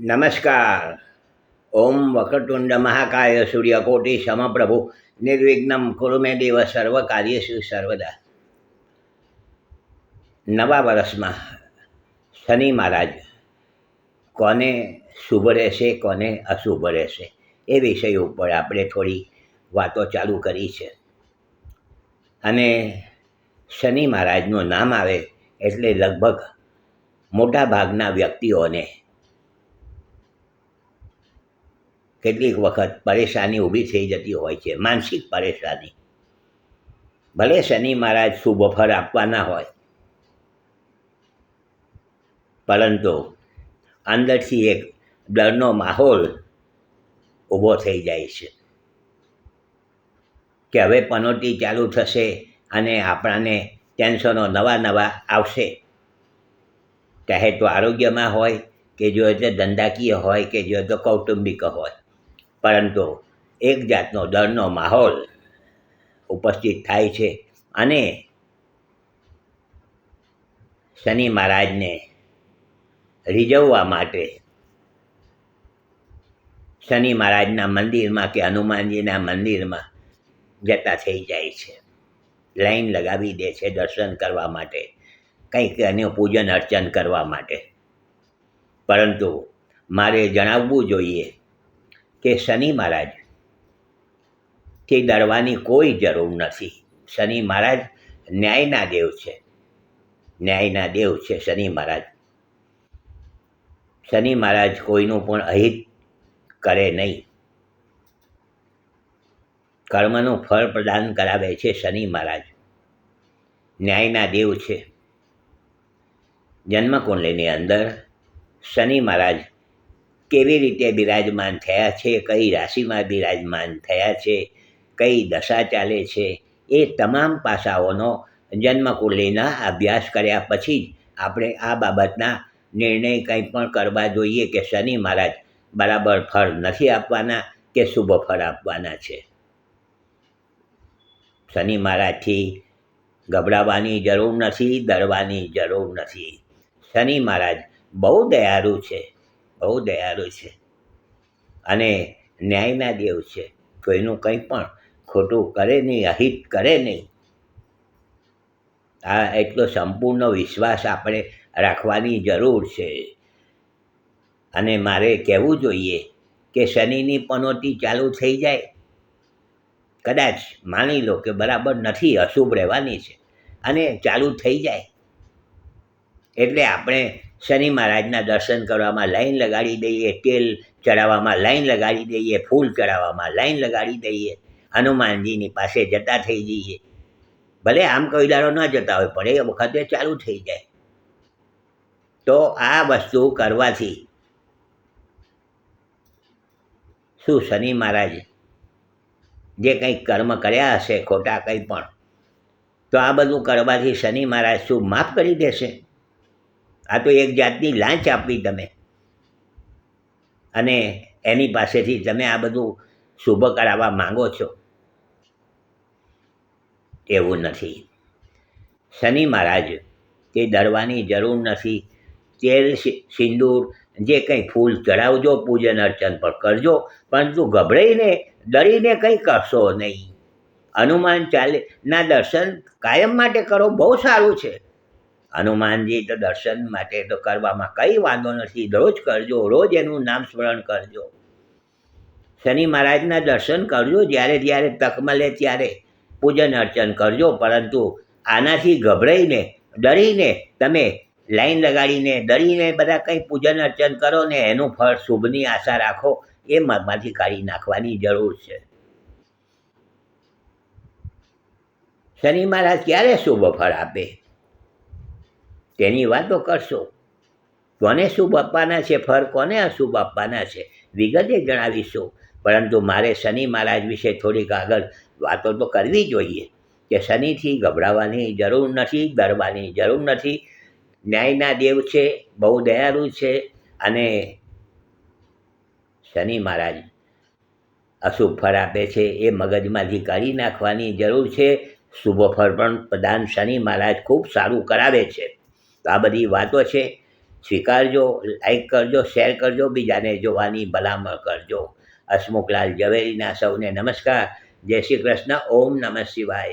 નમસ્કાર ઓમ વકટુંડ મહાકાય સૂર્યકોટિ સમપ્રભુ નિર્વિઘ્નમ કુરુમે દેવ સર્વ કાર્યશુ સર્વદા નવા વર્ષમાં શનિ મહારાજ કોને શુભ રહેશે કોને અશુભ રહેશે એ વિષય ઉપર આપણે થોડી વાતો ચાલુ કરી છે. અને શનિ મહારાજનું નામ આવે એટલે લગભગ મોટા ભાગના વ્યક્તિઓને કેટલીક વખત પરેશાની ઊભી થઈ જતી હોય છે, માનસિક પરેશાની. ભલે શનિ મહારાજ ફળ આપવાના હોય, પરંતુ અંદરથી એક ડરનો માહોલ ઊભો થઈ જાય છે કે હવે પનોટી ચાલુ થશે અને આપણાને ટેન્શનો નવા નવા આવશે. ચાહે તો આરોગ્યમાં હોય કે જો તે ધંધાકીય હોય કે જો તો કૌટુંબિક હોય. પરંતુ એક જાતનો ડરનો માહોલ ઉપસ્થિત થાય છે અને શનિ મહારાજને રીઝવવા માટે શનિ મહારાજના મંદિરમાં કે હનુમાનજીના મંદિરમાં જતા થઈ જાય છે. લાઈન લગાવી દે છે દર્શન કરવા માટે, કંઈક એનું પૂજન અર્ચન કરવા માટે. પરંતુ મારે જણાવવું જોઈએ કે શનિ મહારાજથી ડરવાની કોઈ જરૂર નથી. શનિ મહારાજ ન્યાયના દેવ છે. ન્યાયના દેવ છે શનિ મહારાજ. શનિ મહારાજ કોઈનું પણ અહિત કરે નહીં. કર્મનું ફળ પ્રદાન કરાવે છે શનિ મહારાજ. ન્યાયના દેવ છે. જન્મકુંડલીની અંદર શનિ મહારાજ કેવી રીતે બિરાજમાન થયા છે, કઈ રાશિમાં બિરાજમાન થયા છે, કઈ દશા ચાલે છે, એ તમામ પાસાઓનો જન્મકુંડલીના અભ્યાસ કર્યા પછી જ આપણે આ બાબતના નિર્ણય કંઈ પણ કરવા જોઈએ કે શનિ મહારાજ બરાબર ફળ નથી આપવાના કે શુભ ફળ આપવાના છે. શનિ મહારાજથી ગભરાવાની જરૂર નથી, ડરવાની જરૂર નથી. શનિ મહારાજ બહુ દયાળુ છે. બહુ દયાળુ છે. અને ન્યાયના દેવ છે. કોઈનું કંઈ પણ ખોટું કરે નહીં, અહિત કરે નહીં. આ એટલો સંપૂર્ણ વિશ્વાસ આપણે રાખવાની જરૂર છે. અને મારે કહેવું જોઈએ કે શનિની પનોતી ચાલુ થઈ જાય. કદાચ માની લો કે બરાબર નથી, અશુભ રહેવાની છે. અને ચાલુ થઈ જાય. એટલે આપણે શનિ મહારાજના દર્શન કરવામાં લાઈન લગાડી દઈએ, તેલ ચડાવવામાં લાઈન લગાડી દઈએ, ફૂલ ચડાવવામાં લાઈન લગાડી દઈએ, હનુમાનજીની પાસે જતા થઈ જઈએ. ભલે આમ કોઈ દાડો ન જતા હોય, પણ એ વખતે ચાલુ થઈ જાય. તો આ વસ્તુ કરવાથી શું શનિ મહારાજ જે કંઈક કર્મ કર્યા હશે, ખોટા કંઈ પણ, તો આ બધું કરવાથી શનિ મહારાજ શું માફ કરી દેશે? આ તો એક જાતની લાંચ આપવી તમે. અને એની પાસેથી તમે આ બધું શુભ કરાવવા માંગો છો. એવું નથી. શનિ મહારાજ, તે ડરવાની જરૂર નથી. તેલ સિંદૂર, જે કંઈ ફૂલ ચડાવજો, પૂજન અર્ચન પણ કરજો, પરંતુ ગભરાઈને, ડરીને કંઈ કરશો નહીં. હનુમાન ચાલે, ના દર્શન કાયમ માટે કરો, બહુ સારું છે. હનુમાનજી તો દર્શન માટે તો કરવામાં કંઈ વાંધો નથી. રોજ કરજો, રોજ એનું નામ સ્મરણ કરજો. શનિ મહારાજના દર્શન કરજો જ્યારે જ્યારે તક મળે ત્યારે પૂજન અર્ચન કરજો. પરંતુ આનાથી ગભરાઈને, ડરીને તમે લાઈન લગાડીને, ડરીને બધા કંઈ પૂજન અર્ચન કરો ને એનું ફળ શુભની આશા રાખો એ મગમાંથી કાઢી નાખવાની જરૂર છે. શનિ મહારાજ ક્યારે શુભ ફળ આપે? તેની વાતો કરશો. કોને શુભ આપવાના છે ફળ કોને અશુભ આપવાના છે? વિગતે જણાવીશું. પરંતુ મારે શનિ મહારાજ વિશે થોડીક આગળ વાતો તો કરવી જોઈએ. કે શનિથી ગભરાવાની જરૂર નથી, ડરવાની જરૂર નથી. ન્યાયના દેવ છે, બહુ દયાળુ છે અને શનિ મહારાજ અશુભ ફળ આપે છે એ મગજમાંથી કાઢી નાખવાની જરૂર છે. શુભ ફળ પણ પ્રદાન શનિ મહારાજ ખૂબ સારું કરાવે છે. આ બધી વાતો છે. સ્વીકારજો લાઈક કરજો શેર કરજો, બીજાને જોવાની ભલામણ કરજો. હસમુખલાલ ઝવેરીના સૌને નમસ્કાર. જય શ્રી કૃષ્ણ. ઓમ નમઃ શિવાય.